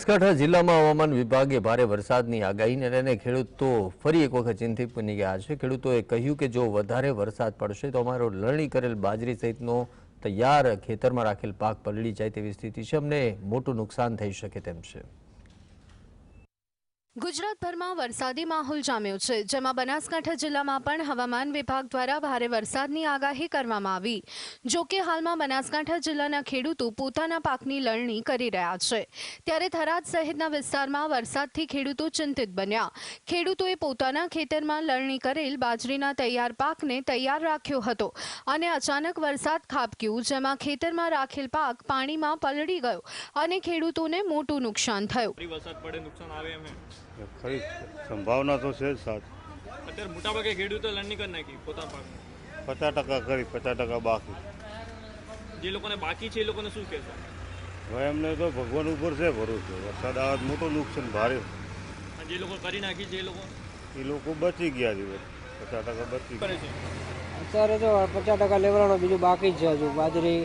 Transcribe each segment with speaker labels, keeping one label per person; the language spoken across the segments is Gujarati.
Speaker 1: બનાસકાંઠા જિલ્લામાં હવામાન વિભાગે ભારે વરસાદની આગાહીને લઈને ખેડૂતો ફરી એક વખત ચિંતિત બની ગયા છે. ખેડૂતોએ કહ્યું કે જો વધારે વરસાદ પડશે તો અમારો લણણી કરેલ બાજરી સહિતનો તૈયાર ખેતરમાં રાખેલ પાક પલળી જાય તેવી સ્થિતિ છે. અમને મોટું નુકસાન થઈ શકે તેમ છે.
Speaker 2: ગુજરાતભરમાં વરસાદી માહોલ જામ્યો છે, જેમાં બનાસકાંઠા જિલ્લામાં પણ હવામાન વિભાગ દ્વારા ભારે વરસાદની આગાહી કરવામાં આવી. જો કે હાલમાં બનાસકાંઠા જિલ્લાના ખેડૂતો પોતાના પાકની લણણી કરી રહ્યા છે. ત્યારે થરાદ સહિતના વિસ્તારમાં વરસાદથી ખેડૂતો ચિંતિત બન્યા. ખેડૂતોએ પોતાના ખેતરમાં લણણી કરેલ બાજરીના તૈયાર પાકને તૈયાર રાખ્યો હતો અને અચાનક વરસાદ ખાબક્યું, જેમાં ખેતરમાં રાખેલ પાક પાણીમાં પલળી ગયો અને ખેડૂતોને મોટું નુકસાન થયું.
Speaker 3: ખરી. સંભાવના તો છે જ સાથ
Speaker 4: અત્યારે મોટાભાગે ખેડૂતો લણણી કરી નાખી પોતાના પાકની
Speaker 3: પચાસ ટકા કરી પચાસ ટકા બાકી.
Speaker 4: જે લોકોને બાકી છે એ લોકોને શું કહેશો?
Speaker 3: હવે એમને તો ભગવાન ઉપર છે ભરોસો. વરસાદ આવે મોટું નુકસાન ભારે.
Speaker 4: અને જે લોકો કરી નાખી છે એ લોકો?
Speaker 3: એ લોકો બચી ગયા છે. પચાસ ટકા બચી ગયા.
Speaker 4: છે.
Speaker 5: અત્યારે તો પચાસ ટકા લેવડાનો બીજું બાકી જ છે હજુ. બાજરી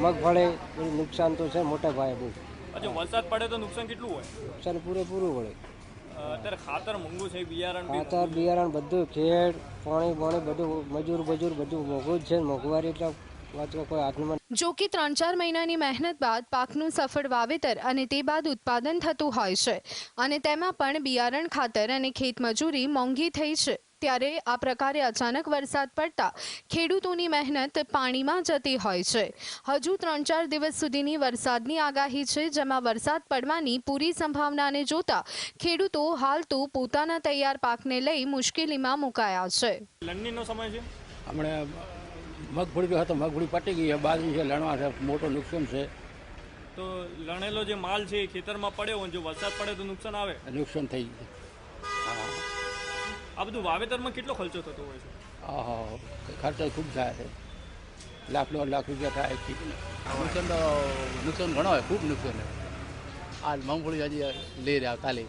Speaker 5: મગફળી બધું નુકસાન તો છે મોટા ભાઈ બહુ
Speaker 4: હજુ વરસાદ પડે તો નુકસાન કેટલું હોય?
Speaker 5: નુકસાન પૂરેપૂરું પડે
Speaker 4: અત્યારે ખાતર મોંઘું છે બિયારણ
Speaker 5: ખાતર બિયારણ બધું ખેડ પાણી પાણી બધું મજૂર મજૂર બધું મોંઘું જ છે મોંઘવારી એટલે
Speaker 2: જો કે ત્રણ ચાર મહિનાની મહેનત બાદ પાકનું સફળ વાવેતર અને તે બાદ ઉત્પાદન થતું હોય છે. અને તેમાં પણ બિયારણ ખાતર અને ખેતમજૂરી મોંઘી થઈ છે. ત્યારે આ પ્રકારે અચાનક વરસાદ પડતા ખેડૂતોની મહેનત પાણીમાં જતી હોય છે. હજુ ત્રણ ચાર દિવસ સુધીની વરસાદની આગાહી છે જેમાં વરસાદ પડવાની પૂરી સંભાવનાને જોતા ખેડૂતો હાલ તો પોતાના તૈયાર પાકને લઈ મુશ્કેલીમાં મુકાયા છે.
Speaker 4: લણણીનો સમય છે?
Speaker 6: હમણાં મગફળી જો હતો મગફળી પટી ગઈ છે બાજરી છે લણવા છે મોટો નુકસાન છે.
Speaker 4: તો લણેલો જે માલ છે એ ખેતરમાં પડ્યો જો વરસાદ પડે તો નુકસાન આવે?
Speaker 6: નુકસાન થઈ ગયું. હા.
Speaker 4: આ બધું વાવેતરમાં કેટલો ખર્ચો થતો હોય છે?
Speaker 6: હા ખર્ચો ખૂબ થાય છે. લાખ દોઢ લાખ રૂપિયા થાય નુકસાન તો નુકસાન ઘણો હોય ખૂબ નુકસાન હોય આ મગફળી હજી લઈ રહ્યા કાલે.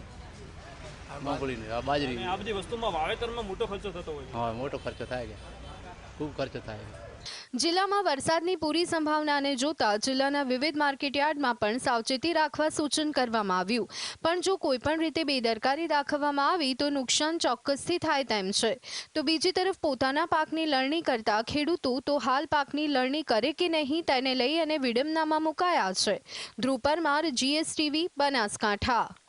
Speaker 6: મગફળીને આ બાજરી.
Speaker 4: આ બધી વસ્તુમાં વાવેતરમાં મોટો ખર્ચો થતો હોય
Speaker 6: હા મોટો ખર્ચો થાય છે. ખૂબ ખર્ચો થાય છે.
Speaker 2: જિલ્લામાં વરસાદની પૂરી સંભાવનાને જોતા જિલ્લાના વિવિધ માર્કેટયાર્ડમાં પણ સાવચેતી રાખવા સૂચન કરવામાં આવ્યું. પણ જો કોઈપણ રીતે બેદરકારી દાખવવામાં આવી તો નુકસાન ચોક્કસથી થાય તેમ છે. તો બીજી તરફ પોતાના પાકની લણણી કરતા ખેડૂતો તો હાલ પાકની લણણી કરે કે નહીં તેને લઈ અને વિડંબનામાં મુકાયા છે. ધ્રુપરમાર જીએસટીવી બનાસકાંઠા.